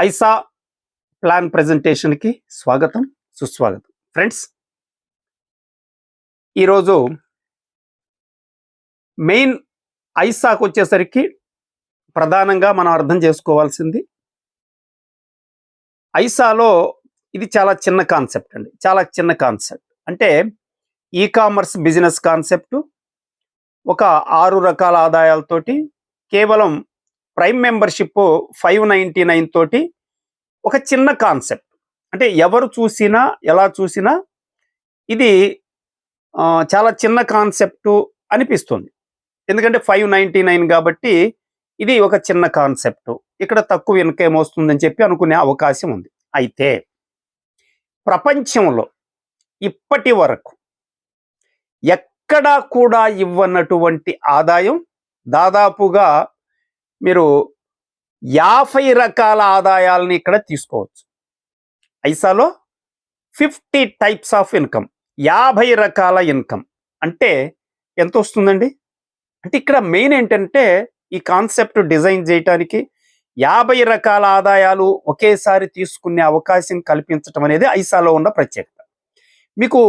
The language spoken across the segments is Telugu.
ఐసా ప్లాన్ ప్రజెంటేషన్కి స్వాగతం సుస్వాగతం. ఫ్రెండ్స్ ఈరోజు మెయిన్ ఐసాకు వచ్చేసరికి ప్రధానంగా మనం అర్థం చేసుకోవాల్సింది ఐసాలో ఇది చాలా చిన్న కాన్సెప్ట్ అండి. చాలా చిన్న కాన్సెప్ట్. అంటే ఈ కామర్స్ బిజినెస్ కాన్సెప్ట్ ఒక ఆరు రకాల ఆదాయాలతోటి కేవలం prime membership five ninety nine తోటి ఒక చిన్న కాన్సెప్ట్. అంటే ఎవరు చూసినా ఎలా చూసినా ఇది చాలా చిన్న కాన్సెప్టు అనిపిస్తుంది. ఎందుకంటే ఫైవ్ నైంటీ నైన్ కాబట్టి ఇది ఒక చిన్న కాన్సెప్ట్. ఇక్కడ తక్కువ ఇన్కమ్ వస్తుందని చెప్పి అనుకునే అవకాశం ఉంది. అయితే ప్రపంచంలో ఇప్పటి వరకు ఎక్కడా కూడా ఇవ్వనటువంటి ఆదాయం దాదాపుగా మీరు యాభై రకాల ఆదాయాలని ఇక్కడ తీసుకోవచ్చు. ఐసాలో ఫిఫ్టీ టైప్స్ ఆఫ్ ఇన్కమ్ యాభై రకాల ఇన్కమ్. అంటే ఎంత వస్తుందండి? అంటే ఇక్కడ మెయిన్ ఏంటంటే ఈ కాన్సెప్ట్ డిజైన్ చేయటానికి యాభై రకాల ఆదాయాలు ఒకేసారి తీసుకునే అవకాశం కల్పించటం అనేది ఐసాలో ఉన్న ప్రత్యేకత. మీకు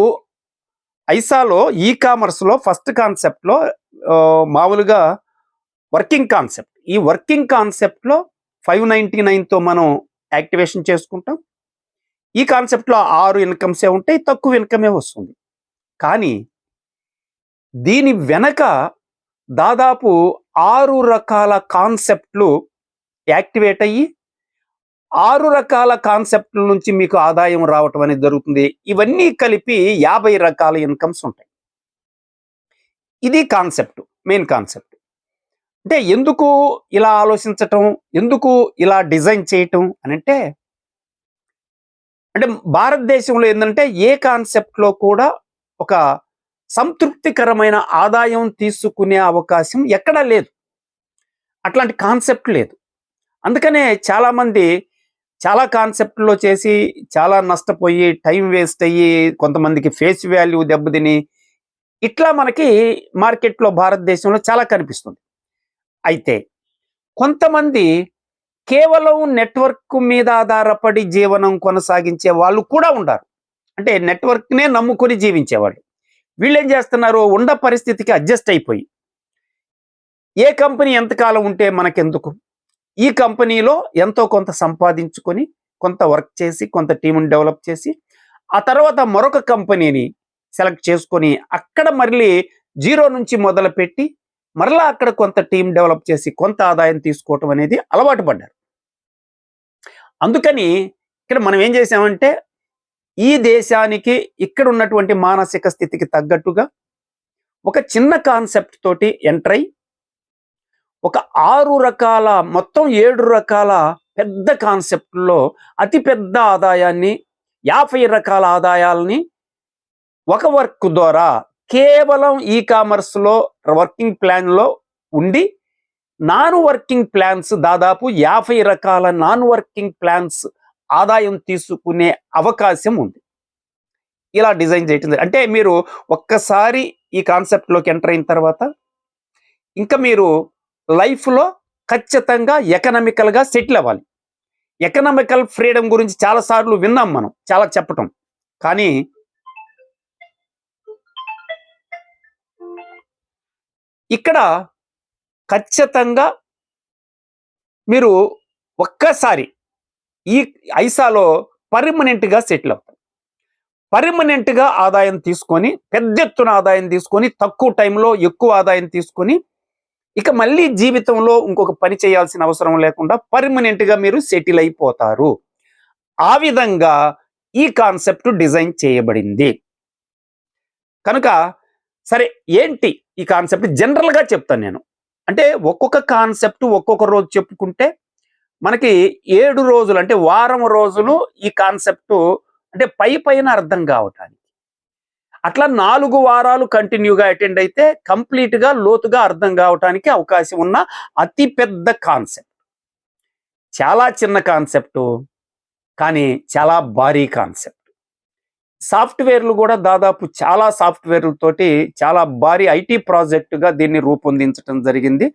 ఐసాలో ఈ కామర్స్లో ఫస్ట్ కాన్సెప్ట్లో మామూలుగా వర్కింగ్ కాన్సెప్ట్. ఈ వర్కింగ్ కాన్సెప్ట్లో ఫైవ్ నైంటీ నైన్తో మనం యాక్టివేషన్ చేసుకుంటాం. ఈ కాన్సెప్ట్లో ఆరు ఇన్కమ్సే ఉంటాయి తక్కువ ఇన్కమే వస్తుంది. కానీ దీని వెనక దాదాపు ఆరు రకాల కాన్సెప్ట్లు యాక్టివేట్ అయ్యి ఆరు రకాల కాన్సెప్ట్ల నుంచి మీకు ఆదాయం రావటం అనేది జరుగుతుంది. ఇవన్నీ కలిపి యాభై రకాల ఇన్కమ్స్ ఉంటాయి. ఇది కాన్సెప్ట్ మెయిన్ కాన్సెప్ట్. అంటే ఎందుకు ఇలా ఆలోచించటం? ఎందుకు ఇలా డిజైన్ చేయటం? అని అంటే అంటే భారతదేశంలో ఏంటంటే ఏ కాన్సెప్ట్లో కూడా ఒక సంతృప్తికరమైన ఆదాయం తీసుకునే అవకాశం ఎక్కడా లేదు. అట్లాంటి కాన్సెప్ట్ లేదు. అందుకనే చాలామంది చాలా కాన్సెప్ట్లో చేసి చాలా నష్టపోయి టైం వేస్ట్ అయ్యి కొంతమందికి ఫేస్ వాల్యూ దెబ్బతిని ఇట్లా మనకి మార్కెట్లో భారతదేశంలో చాలా కనిపిస్తుంది. అయితే కొంతమంది కేవలం నెట్వర్క్ మీద ఆధారపడి జీవనం కొనసాగించే వాళ్ళు కూడా ఉండారు. అంటే నెట్వర్క్నే నమ్ముకొని జీవించేవాళ్ళు. వీళ్ళు ఏం చేస్తున్నారు ఉండ పరిస్థితికి అడ్జస్ట్ అయిపోయి ఏ కంపెనీ ఎంతకాలం ఉంటే మనకెందుకు? ఈ కంపెనీలో ఎంతో కొంత సంపాదించుకొని కొంత వర్క్ చేసి కొంత టీంని డెవలప్ చేసి ఆ తర్వాత మరొక కంపెనీని సెలెక్ట్ చేసుకొని అక్కడ మళ్ళీ జీరో నుంచి మొదలుపెట్టి మరలా అక్కడ కొంత టీం డెవలప్ చేసి కొంత ఆదాయం తీసుకోవటం అనేది అలవాటు పడ్డారు. అందుకని ఇక్కడ మనం ఏం చేసామంటే ఈ దేశానికి ఇక్కడ ఉన్నటువంటి మానసిక స్థితికి తగ్గట్టుగా ఒక చిన్న కాన్సెప్ట్ తోటి ఎంటర్ అయి ఒక ఆరు రకాల మొత్తం ఏడు రకాల పెద్ద కాన్సెప్ట్లో అతి పెద్ద ఆదాయాన్ని యాభై రకాల ఆదాయాల్ని ఒక వర్క్ ద్వారా కేవలం ఈ కామర్స్లో వర్కింగ్ ప్లాన్లో ఉండి నాన్ వర్కింగ్ ప్లాన్స్ దాదాపు యాభై రకాల నాన్ వర్కింగ్ ప్లాన్స్ ఆదాయం తీసుకునే అవకాశం ఉంది. ఇలా డిజైన్ చేయటం అంటే మీరు ఒక్కసారి ఈ కాన్సెప్ట్లోకి ఎంటర్ అయిన తర్వాత ఇంకా మీరు లైఫ్లో ఖచ్చితంగా ఎకనామికల్గా సెటిల్ అవ్వాలి. ఎకనామికల్ ఫ్రీడమ్ గురించి చాలాసార్లు విన్నాం మనం చాలా చెప్పటం. కానీ ఇక్కడ ఖచ్చితంగా మీరు ఒక్కసారి ఈ ఐసాలో పర్మనెంట్గా సెటిల్ అవుతారు. పర్మనెంట్గా ఆదాయం తీసుకొని పెద్ద ఎత్తున ఆదాయం తీసుకొని తక్కువ టైంలో ఎక్కువ ఆదాయం తీసుకొని ఇక మళ్ళీ జీవితంలో ఇంకొక పని చేయాల్సిన అవసరం లేకుండా పర్మనెంట్గా మీరు సెటిల్ అయిపోతారు. ఆ విధంగా ఈ కాన్సెప్ట్ డిజైన్ చేయబడింది. కనుక సరే ఏంటి ఈ కాన్సెప్ట్? జనరల్గా చెప్తాను నేను. అంటే ఒక్కొక్క కాన్సెప్ట్ ఒక్కొక్క రోజు చెప్పుకుంటే మనకి ఏడు రోజులు అంటే వారం రోజులు ఈ కాన్సెప్ట్ అంటే పై పైన అర్థం కావటానికి. అట్లా నాలుగు వారాలు కంటిన్యూగా అటెండ్ అయితే కంప్లీట్గా లోతుగా అర్థం కావటానికి అవకాశం ఉన్న అతి పెద్ద కాన్సెప్ట్. చాలా చిన్న కాన్సెప్ట్ కానీ చాలా భారీ కాన్సెప్ట్. సాఫ్ట్వేర్లు కూడా దాదాపు చాలా సాఫ్ట్వేర్లతోటి చాలా భారీ ఐటీ ప్రాజెక్టుగా దీన్ని రూపొందించడం జరిగింది.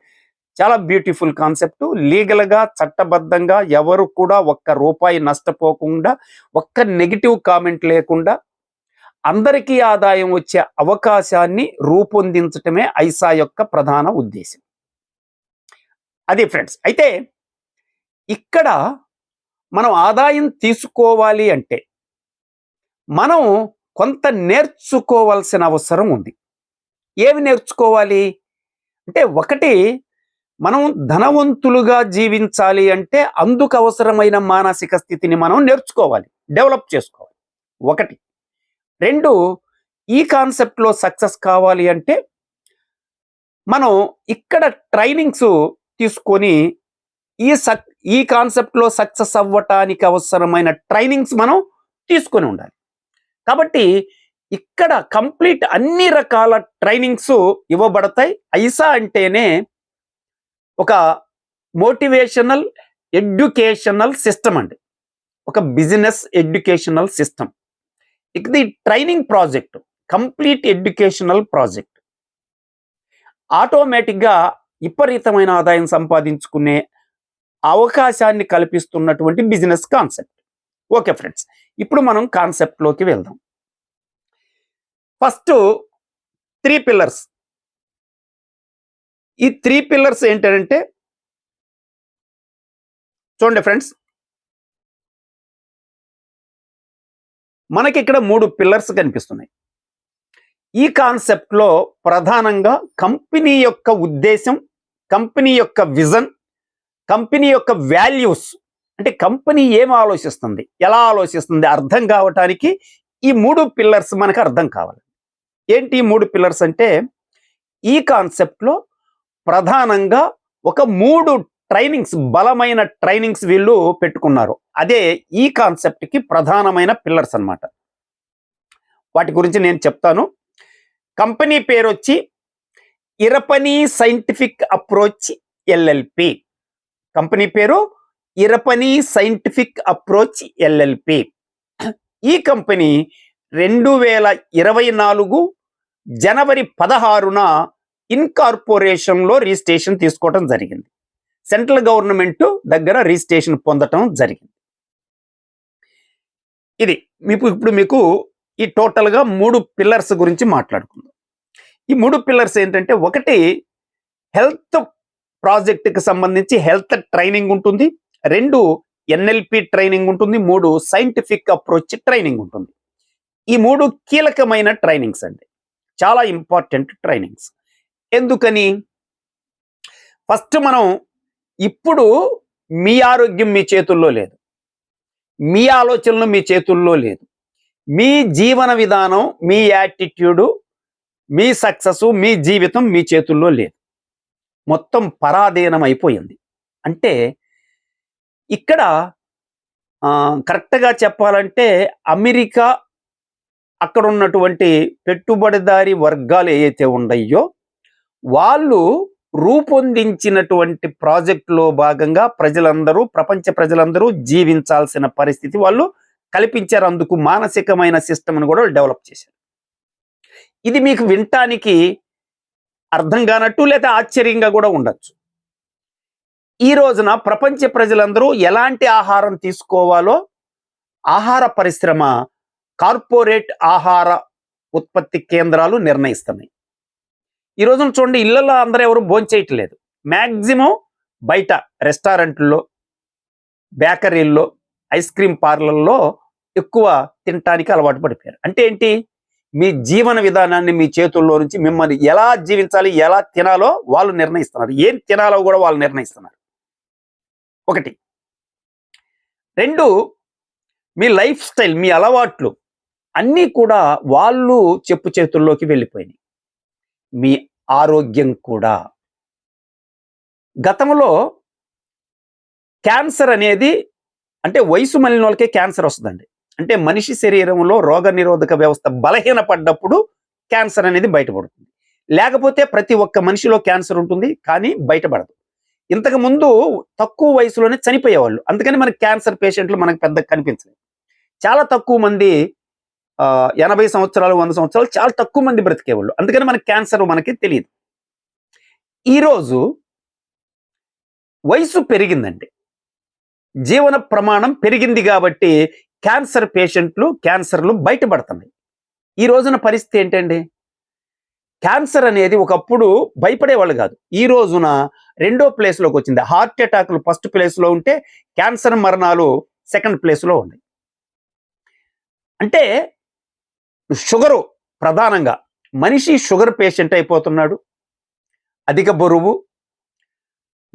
చాలా బ్యూటిఫుల్ కాన్సెప్ట్. లీగల్గా చట్టబద్ధంగా ఎవరు కూడా ఒక్క రూపాయి నష్టపోకుండా ఒక్క నెగిటివ్ కామెంట్ లేకుండా అందరికీ ఆదాయం వచ్చే అవకాశాన్ని రూపొందించటమే ఐసా యొక్క ప్రధాన ఉద్దేశం. అది ఫ్రెండ్స్ అయితే ఇక్కడ మనం ఆదాయం తీసుకోవాలి అంటే మనం కొంత నేర్చుకోవాల్సిన అవసరం ఉంది. ఏమి నేర్చుకోవాలి? అంటే ఒకటి మనం ధనవంతులుగా జీవించాలి అంటే అందుకు అవసరమైన మానసిక స్థితిని మనం నేర్చుకోవాలి డెవలప్ చేసుకోవాలి. ఒకటి. రెండు ఈ కాన్సెప్ట్లో సక్సెస్ కావాలి అంటే మనం ఇక్కడ ట్రైనింగ్స్ తీసుకొని ఈ సక్ ఈ కాన్సెప్ట్లో సక్సెస్ అవ్వటానికి అవసరమైన ట్రైనింగ్స్ మనం తీసుకొని ఉండాలి. కాబట్టి ఇక్కడ కంప్లీట్ అన్ని రకాల ట్రైనింగ్స్ ఇవ్వబడతాయి. ఐసా అంటేనే ఒక మోటివేషనల్ ఎడ్యుకేషనల్ సిస్టమ్ అండి. ఒక బిజినెస్ ఎడ్యుకేషనల్ సిస్టమ్. ఇది training project complete educational project. ఆటోమేటిక్గా విపరీతమైన ఆదాయం సంపాదించుకునే అవకాశాన్ని కల్పిస్తున్నటువంటి బిజినెస్ కాన్సెప్ట్. ఓకే ఫ్రెండ్స్ ఇప్పుడు మనం కాన్సెప్ట్లోకి వెళ్దాం. ఫస్ట్ త్రీ పిల్లర్స్ ఈ త్రీ పిల్లర్స్ ఏంటంటే చూడండి ఫ్రెండ్స్ మనకి ఇక్కడ మూడు పిల్లర్స్ కనిపిస్తున్నాయి. ఈ కాన్సెప్ట్లో ప్రధానంగా కంపెనీ యొక్క ఉద్దేశం కంపెనీ యొక్క విజన్ కంపెనీ యొక్క వాల్యూస్ అంటే కంపెనీ ఏం ఆలోచిస్తుంది? ఎలా ఆలోచిస్తుంది? అర్థం కావటానికి ఈ మూడు పిల్లర్స్ మనకు అర్థం కావాలి. ఏంటి ఈ మూడు పిల్లర్స్ అంటే ఈ కాన్సెప్ట్లో ప్రధానంగా ఒక మూడు ట్రైనింగ్స్ బలమైన ట్రైనింగ్స్ వీళ్ళు పెట్టుకున్నారు. అదే ఈ కాన్సెప్ట్కి ప్రధానమైన పిల్లర్స్ అన్నమాట. వాటి గురించి నేను చెప్తాను. కంపెనీ పేరు వచ్చి Irapani scientific approach LLP. Company పేరు ఇరపని సైంటిఫిక్ అప్రోచ్ ఎల్ఎల్పి ఈ కంపెనీ రెండు వేల ఇరవై నాలుగు జనవరి పదహారున ఇన్కార్పొరేషన్లో రిజిస్ట్రేషన్ తీసుకోవటం జరిగింది. సెంట్రల్ గవర్నమెంట్ దగ్గర రిజిస్ట్రేషన్ పొందటం జరిగింది. ఇది మీకు ఇప్పుడు మీకు ఈ టోటల్గా మూడు పిల్లర్స్ గురించి మాట్లాడుకుందాం. ఈ మూడు పిల్లర్స్ ఏంటంటే ఒకటి హెల్త్ ప్రాజెక్టుకి సంబంధించి హెల్త్ ట్రైనింగ్ ఉంటుంది. రెండు ఎన్ఎల్పి ట్రైనింగ్ ఉంటుంది మూడు సైంటిఫిక్ అప్రోచ్ ట్రైనింగ్ ఉంటుంది. ఈ మూడు కీలకమైన ట్రైనింగ్స్ అండి. చాలా ఇంపార్టెంట్ ట్రైనింగ్స్. ఎందుకని? ఫస్ట్ మనం ఇప్పుడు మీ ఆరోగ్యం మీ చేతుల్లో లేదు. మీ ఆలోచనలు మీ చేతుల్లో లేదు. మీ జీవన విధానం మీ యాటిట్యూడు మీ సక్సెస్ మీ జీవితం మీ చేతుల్లో లేదు. మొత్తం పరాధీనం అయిపోయింది అంటే ఇక్కడ కరెక్ట్గా చెప్పాలంటే అమెరికా అక్కడ ఉన్నటువంటి పెట్టుబడిదారి వర్గాలు ఏవైతే ఉన్నాయో వాళ్ళు రూపొందించినటువంటి ప్రాజెక్టులో భాగంగా ప్రజలందరూ ప్రపంచ ప్రజలందరూ జీవించాల్సిన పరిస్థితి వాళ్ళు కల్పించారు. అందుకు మానసికమైన సిస్టమ్ను కూడా డెవలప్ చేశారు. ఇది మీకు వినటానికి అర్థం కానట్టు లేదా ఆశ్చర్యంగా కూడా ఉండొచ్చు. ఈ రోజున ప్రపంచ ప్రజలందరూ ఎలాంటి ఆహారం తీసుకోవాలో ఆహార పరిశ్రమ కార్పొరేట్ ఆహార ఉత్పత్తి కేంద్రాలు నిర్ణయిస్తున్నాయి. ఈ రోజున చూడండి ఇళ్ళలో అందరూ ఎవరు భోంచేయట్లేదు మ్యాక్సిమం బయట రెస్టారెంట్లో బేకరీల్లో ఐస్ క్రీమ్ పార్లర్లో ఎక్కువ తినటానికి అలవాటు పడిపోయారు. అంటే ఏంటి? మీ జీవన విధానాన్ని మీ చేతుల్లో నుంచి మిమ్మల్ని ఎలా జీవించాలి ఎలా తినాలో వాళ్ళు నిర్ణయిస్తున్నారు. ఏం తినాలో కూడా వాళ్ళు నిర్ణయిస్తున్నారు. ఒకటి. రెండు మీ లైఫ్ స్టైల్ మీ అలవాట్లు అన్నీ కూడా వాళ్ళు చెప్పు చేతుల్లోకి వెళ్ళిపోయినాయి. మీ ఆరోగ్యం కూడా. గతంలో క్యాన్సర్ అనేది అంటే వయసు మళ్ళిన వాళ్ళకే క్యాన్సర్ వస్తుందండి. అంటే మనిషి శరీరంలో రోగ నిరోధక వ్యవస్థ బలహీనపడ్డప్పుడు క్యాన్సర్ అనేది బయటపడుతుంది. లేకపోతే ప్రతి ఒక్క మనిషిలో క్యాన్సర్ ఉంటుంది కానీ బయటపడదు. ఇంతకు ముందు తక్కువ వయసులోనే చనిపోయేవాళ్ళు. అందుకని మనకి క్యాన్సర్ పేషెంట్లు మనకు పెద్ద కనిపించలేదు. చాలా తక్కువ మంది ఆ, ఎనభై సంవత్సరాలు వంద సంవత్సరాలు చాలా తక్కువ మంది బ్రతికేవాళ్ళు. అందుకని మనకి క్యాన్సర్ మనకి తెలియదు. ఈరోజు వయసు పెరిగిందండి. జీవన ప్రమాణం పెరిగింది కాబట్టి క్యాన్సర్ పేషెంట్లు క్యాన్సర్లు బయటపడుతున్నాయి. ఈ రోజున పరిస్థితి ఏంటండి? క్యాన్సర్ అనేది ఒకప్పుడు భయపడేవాళ్ళు కాదు. ఈ రోజున రెండో ప్లేస్లోకి వచ్చింది. హార్ట్ అటాక్లు ఫస్ట్ ప్లేస్లో ఉంటే క్యాన్సర్ మరణాలు సెకండ్ ప్లేస్లో ఉన్నాయి. అంటే షుగరు ప్రధానంగా మనిషి షుగర్ పేషెంట్ అయిపోతున్నాడు. అధిక బరువు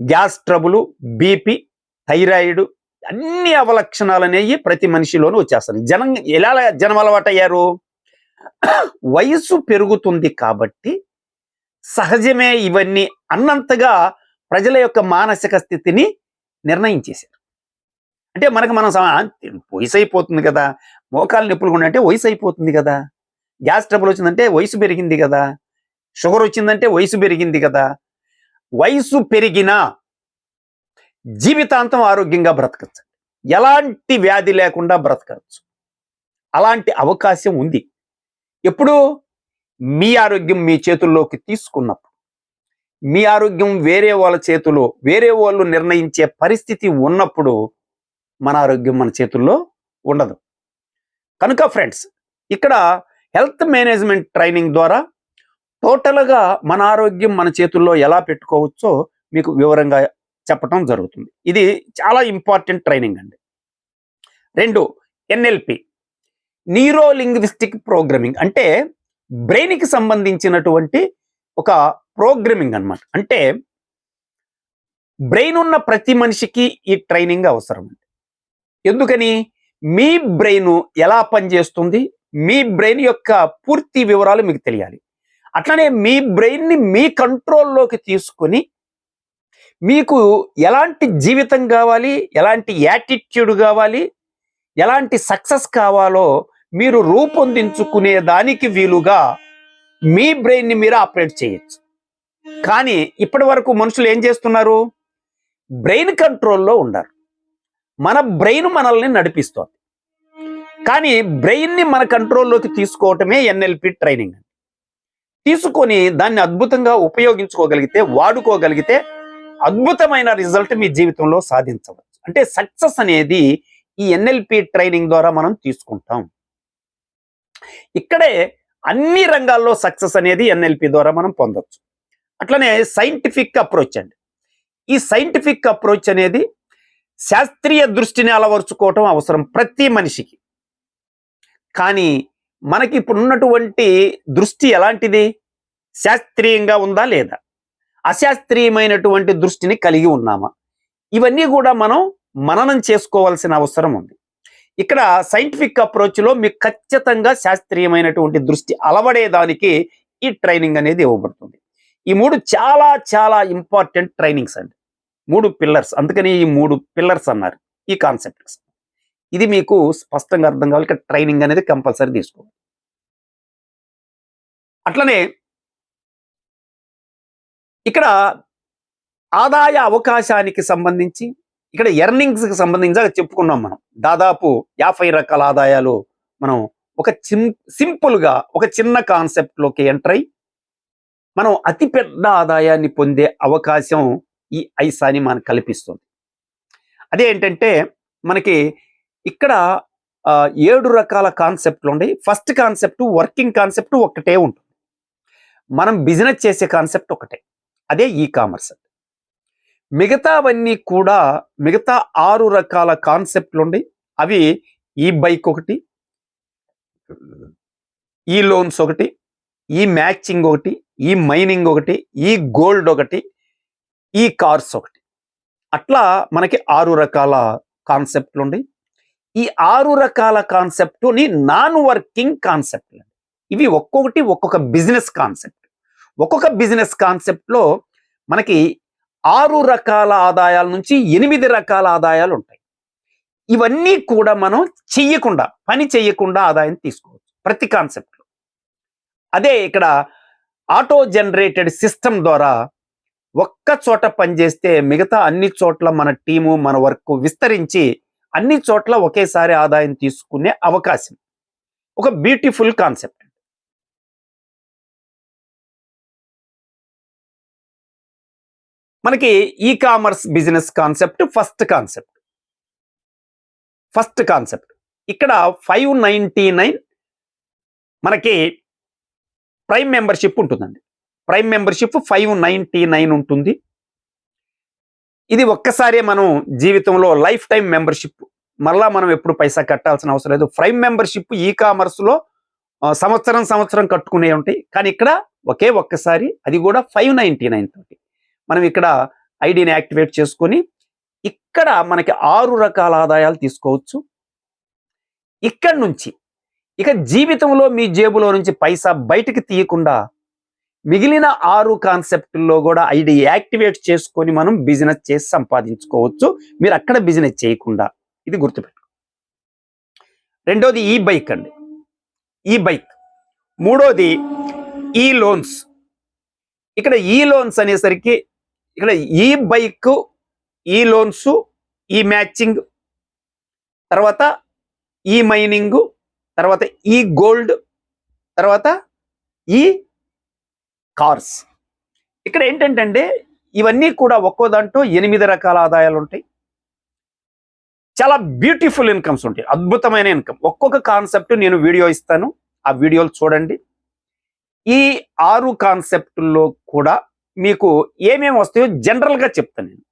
గ్యాస్ ట్రబులు బీపీ థైరాయిడ్ అన్ని అవలక్షణాలు అనేవి ప్రతి మనిషిలోనూ వచ్చేస్తాయి. జనం ఎలా జనం అలవాటయ్యారు? వయసు పెరుగుతుంది కాబట్టి సహజమే ఇవన్నీ అన్నంతగా ప్రజల యొక్క మానసిక స్థితిని నిర్ణయించేశారు. అంటే మనకు మనం వయసు అయిపోతుంది కదా మోకాలు నొప్పులు కూడా అంటే వయసు అయిపోతుంది కదా గ్యాస్ ట్రబుల్ వచ్చిందంటే వయసు పెరిగింది కదా షుగర్ వచ్చిందంటే వయసు పెరిగింది కదా వయసు పెరిగినా జీవితాంతం ఆరోగ్యంగా బ్రతకచ్చు. ఎలాంటి వ్యాధి లేకుండా బ్రతకచ్చు. అలాంటి అవకాశం ఉంది. ఎప్పుడు మీ ఆరోగ్యం మీ చేతుల్లోకి తీసుకున్నప్పుడు మీ ఆరోగ్యం వేరే వాళ్ళ చేతుల్లో వేరే వాళ్ళు నిర్ణయించే పరిస్థితి ఉన్నప్పుడు మన ఆరోగ్యం మన చేతుల్లో ఉండదు. కనుక ఫ్రెండ్స్ ఇక్కడ హెల్త్ మేనేజ్మెంట్ ట్రైనింగ్ ద్వారా టోటల్గా మన ఆరోగ్యం మన చేతుల్లో ఎలా పెట్టుకోవచ్చో మీకు వివరంగా చెప్పటం జరుగుతుంది. ఇది చాలా ఇంపార్టెంట్ ట్రైనింగ్ అండి. రెండు ఎన్ఎల్పి. న్యూరో లింగ్విస్టిక్ ప్రోగ్రామింగ్ అంటే బ్రెయిన్కి సంబంధించినటువంటి ఒక ప్రోగ్రామింగ్ అన్నమాట. అంటే బ్రెయిన్ ఉన్న ప్రతి మనిషికి ఈ ట్రైనింగ్ అవసరం అండి. ఎందుకని? మీ బ్రెయిన్ ఎలా పనిచేస్తుంది? మీ బ్రెయిన్ యొక్క పూర్తి వివరాలు మీకు తెలియాలి. అట్లనే మీ బ్రెయిన్ని మీ కంట్రోల్లోకి తీసుకొని మీకు ఎలాంటి జీవితం కావాలి? ఎలాంటి యాటిట్యూడ్ కావాలి? ఎలాంటి సక్సెస్ కావాలో మీరు రూపొందించుకునే దానికి వీలుగా మీ బ్రెయిన్ని మీరు ఆపరేట్ చేయొచ్చు. కానీ ఇప్పటి వరకు మనుషులు ఏం చేస్తున్నారు? బ్రెయిన్ కంట్రోల్లో ఉండరు మన బ్రెయిన్ మనల్ని నడిపిస్తోంది. కానీ బ్రెయిన్ని మన కంట్రోల్లోకి తీసుకోవటమే ఎన్ఎల్పి ట్రైనింగ్. తీసుకొని దాన్ని అద్భుతంగా ఉపయోగించుకోగలిగితే వాడుకోగలిగితే అద్భుతమైన రిజల్ట్ మీ జీవితంలో సాధించవచ్చు. అంటే సక్సెస్ అనేది ఈ ఎన్ఎల్పి ట్రైనింగ్ ద్వారా మనం తీసుకుంటాం. ఇక్కడే అన్ని రంగాల్లో సక్సెస్ అనేది ఎన్ఎల్పి ద్వారా మనం పొందొచ్చు. అట్లనే సైంటిఫిక్ అప్రోచ్ అండి. ఈ సైంటిఫిక్ అప్రోచ్ అనేది శాస్త్రీయ దృష్టిని అలవరుచుకోవటం అవసరం ప్రతి మనిషికి. కానీ మనకి ఇప్పుడు ఉన్నటువంటి దృష్టి ఎలాంటిది? శాస్త్రీయంగా ఉందా లేదా? అశాస్త్రీయమైనటువంటి దృష్టిని కలిగి ఉన్నామా? ఇవన్నీ కూడా మనం మననం చేసుకోవాల్సిన అవసరం ఉంది. ఇక్కడ సైంటిఫిక్ అప్రోచ్లో మీకు ఖచ్చితంగా శాస్త్రీయమైనటువంటి దృష్టి అలవడేదానికి ఈ ట్రైనింగ్ అనేది ఇవ్వబడుతుంది. ఈ మూడు చాలా చాలా ఇంపార్టెంట్ ట్రైనింగ్స్ అండి. మూడు పిల్లర్స్ అందుకని ఈ మూడు పిల్లర్స్ అన్నారు. ఈ కాన్సెప్ట్స్ ఇది మీకు స్పష్టంగా అర్థం కావాలి. ఇక్కడ ట్రైనింగ్ అనేది కంపల్సరీ తీసుకోవాలి. అట్లనే ఇక్కడ ఆదాయ అవకాశానికి సంబంధించి ఇక్కడ ఎర్నింగ్స్కి సంబంధించి చెప్పుకున్నాం మనం. దాదాపు యాభై రకాల ఆదాయాలు మనం ఒక చిం సింపుల్గా ఒక చిన్న కాన్సెప్ట్లోకి ఎంటర్ అయ్యి మనం అతిపెద్ద ఆదాయాన్ని పొందే అవకాశం ఈ ఐసాని మనకు కల్పిస్తుంది. అదే ఏంటంటే మనకి ఇక్కడ ఏడు రకాల కాన్సెప్ట్లు ఉన్నాయి. ఫస్ట్ కాన్సెప్ట్ వర్కింగ్ కాన్సెప్ట్ ఒకటే ఉంటుంది. మనం బిజినెస్ చేసే కాన్సెప్ట్ ఒకటే అదే ఈ కామర్స్ మిగతావన్నీ కూడా మిగతా ఆరు రకాల కాన్సెప్ట్లు ఉన్నాయి. అవి ఈ బైక్ ఒకటి ఈ లోన్స్ ఒకటి ఈ మ్యాచింగ్ ఒకటి ఈ మైనింగ్ ఒకటి ఈ గోల్డ్ ఒకటి ఈ కార్స్ ఒకటి. అట్లా మనకి ఆరు రకాల కాన్సెప్ట్లు ఉండి ఈ ఆరు రకాల కాన్సెప్ట్ని నాన్ వర్కింగ్ కాన్సెప్ట్లు ఇవి ఒక్కొక్కటి ఒక్కొక్క బిజినెస్ కాన్సెప్ట్. ఒక్కొక్క బిజినెస్ కాన్సెప్ట్లో మనకి ఆరు రకాల ఆదాయాల నుంచి ఎనిమిది రకాల ఆదాయాలు ఉంటాయి. ఇవన్నీ కూడా మనం చెయ్యకుండా పని చెయ్యకుండా ఆదాయం తీసుకోవచ్చు ప్రతి కాన్సెప్ట్లో. అదే ఇక్కడ ఆటో జనరేటెడ్ సిస్టమ్ ద్వారా ఒక్క చోట పనిచేస్తే మిగతా అన్ని చోట్ల మన టీము మన వర్క్ విస్తరించి అన్ని చోట్ల ఒకేసారి ఆదాయం తీసుకునే అవకాశం. ఒక బ్యూటిఫుల్ కాన్సెప్ట్. మనకి e-commerce business concept first concept. First concept. ఇక్కడ ఫైవ్ నైంటీ నైన్ మనకి ప్రైమ్ మెంబర్షిప్ ఉంటుందండి. Prime membership five ninety nine ఉంటుంది. ఇది ఒక్కసారి మనం జీవితంలో లైఫ్ టైం మెంబర్షిప్. మళ్ళా మనం ఎప్పుడు పైసా కట్టాల్సిన అవసరం లేదు. ప్రైమ్ మెంబర్షిప్ ఈ కామర్స్లో సంవత్సరం సంవత్సరం కట్టుకునే ఉంటాయి. కానీ ఇక్కడ ఒకే ఒక్కసారి అది కూడా ఫైవ్ నైంటీ నైన్ తోటి. మనం ఇక్కడ ఐడిని యాక్టివేట్ చేసుకొని ఇక్కడ మనకి ఆరు రకాల ఆదాయాలు తీసుకోవచ్చు. ఇక్కడ నుంచి ఇక జీవితంలో మీ జేబులో నుంచి పైసా బయటికి తీయకుండా మిగిలిన ఆరు కాన్సెప్ట్లో కూడా ఐడి యాక్టివేట్ చేసుకొని మనం బిజినెస్ చేసి సంపాదించుకోవచ్చు. మీరు అక్కడ బిజినెస్ చేయకుండా ఇది గుర్తుపెట్టు రెండోది ఈ బైక్ అండి. ఈ బైక్ మూడోది ఈ లోన్స్ ఇక్కడ ఈ లోన్స్ అనేసరికి ఇక్కడ ఈ బైక్ ఈ లోన్స్ ఈ మ్యాచింగ్ తర్వాత ఈ మైనింగ్ తర్వాత ఈ గోల్డ్ తర్వాత ఈ కార్స్. ఇక్కడ ఏంటంటే ఇవన్నీ కూడా ఒక్కో దాంట్లో ఎనిమిది రకాల ఆదాయాలు ఉంటాయి. చాలా బ్యూటిఫుల్ ఇన్కమ్స్ ఉంటాయి. అద్భుతమైన ఇన్కమ్ ఒక్కొక్క కాన్సెప్ట్ నేను వీడియో ఇస్తాను. ఆ వీడియోలు చూడండి. ఈ ఆరు కాన్సెప్టుల్లో కూడా మీకు ఏమేమి వస్తాయో జనరల్గా చెప్తాను నేను.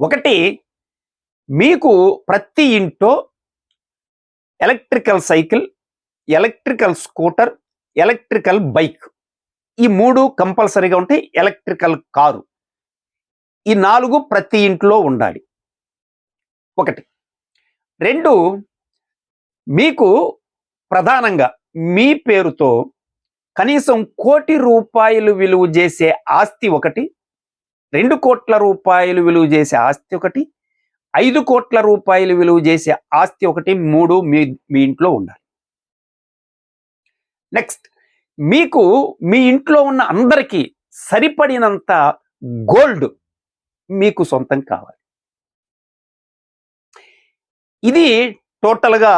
ఒకటి మీకు ప్రతి ఇంట్లో electrical cycle electrical scooter electrical bike ఈ మూడు కంపల్సరీగా ఉంటాయి. ఎలక్ట్రికల్ కారు ఈ నాలుగు ప్రతి ఇంట్లో ఉండాలి. ఒకటి. రెండు మీకు ప్రధానంగా మీ పేరుతో కనీసం కోటి రూపాయలు విలువ చేసే ఆస్తి ఒకటి రెండు కోట్ల రూపాయలు విలువ చేసే ఆస్తి ఒకటి ఐదు కోట్ల రూపాయలు విలువ చేసే ఆస్తి ఒకటి మూడు మీ మీ ఇంట్లో ఉండాలి. నెక్స్ట్ మీకు మీ ఇంట్లో ఉన్న అందరికీ సరిపడినంత గోల్డ్ మీకు సొంతం కావాలి. ఇది టోటల్గా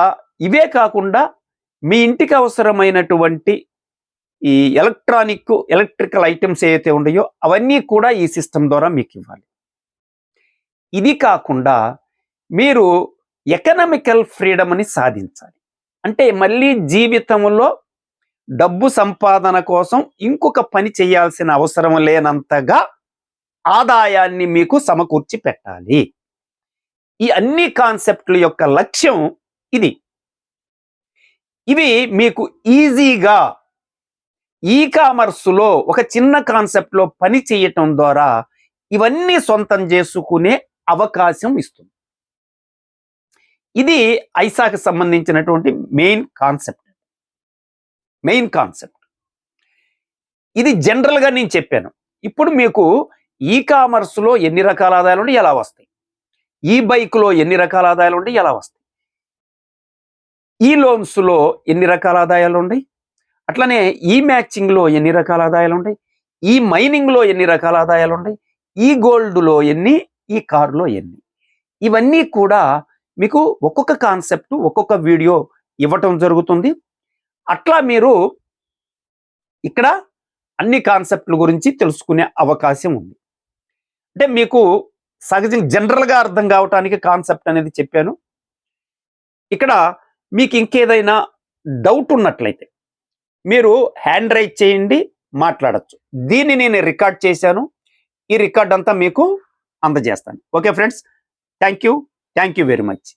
ఇవే కాకుండా మీ ఇంటికి అవసరమైనటువంటి ఈ ఎలక్ట్రానిక్ ఎలక్ట్రికల్ ఐటమ్స్ ఏవైతే ఉన్నాయో అవన్నీ కూడా ఈ సిస్టమ్ ద్వారా మీకు ఇవ్వాలి. ఇది కాకుండా మీరు ఎకనామికల్ ఫ్రీడమ్ని సాధించాలి. అంటే మళ్ళీ జీవితంలో డబ్బు సంపాదన కోసం ఇంకొక పని చేయాల్సిన అవసరం లేనంతగా ఆదాయాన్ని మీకు సమకూర్చి పెట్టాలి. ఈ అన్ని కాన్సెప్ట్ల యొక్క లక్ష్యం ఇది. ఇవి మీకు ఈజీగా ఈ కామర్స్లో ఒక చిన్న కాన్సెప్ట్లో పని చేయటం ద్వారా ఇవన్నీ సొంతం చేసుకునే అవకాశం ఇస్తుంది. ఇది ఐసాకి సంబంధించినటువంటి మెయిన్ కాన్సెప్ట్. Main concept. ఇది జనరల్గా నేను చెప్పాను. ఇప్పుడు మీకు ఈ కామర్స్లో ఎన్ని రకాల ఆదాయాలు ఉండి ఎలా వస్తాయి? ఈ బైక్లో ఎన్ని రకాల ఆదాయాలు ఉండి ఎలా వస్తాయి? ఈ లోన్స్లో ఎన్ని రకాల ఆదాయాలు ఉన్నాయి అట్లనే ఈ మ్యాచింగ్లో ఎన్ని రకాల ఆదాయాలు ఉన్నాయి ఈ మైనింగ్లో ఎన్ని రకాల ఆదాయాలు ఉన్నాయి ఈ గోల్డ్లో ఎన్ని ఈ కారులో ఎన్ని? ఇవన్నీ కూడా మీకు ఒక్కొక్క కాన్సెప్ట్ ఒక్కొక్క వీడియో ఇవ్వటం జరుగుతుంది. అట్లా మీరు ఇక్కడ అన్ని కాన్సెప్ట్ల గురించి తెలుసుకునే అవకాశం ఉంది. అంటే మీకు సహజంగా జనరల్గా అర్థం కావటానికి కాన్సెప్ట్ అనేది చెప్పాను. ఇక్కడ మీకు ఇంకేదైనా డౌట్ ఉన్నట్లయితే మీరు హ్యాండ్ రైట్ చేయండి మాట్లాడచ్చు. దీన్ని నేను రికార్డ్ చేశాను. ఈ రికార్డ్ అంతా మీకు అందజేస్తాను. Okay friends thank you thank you very much.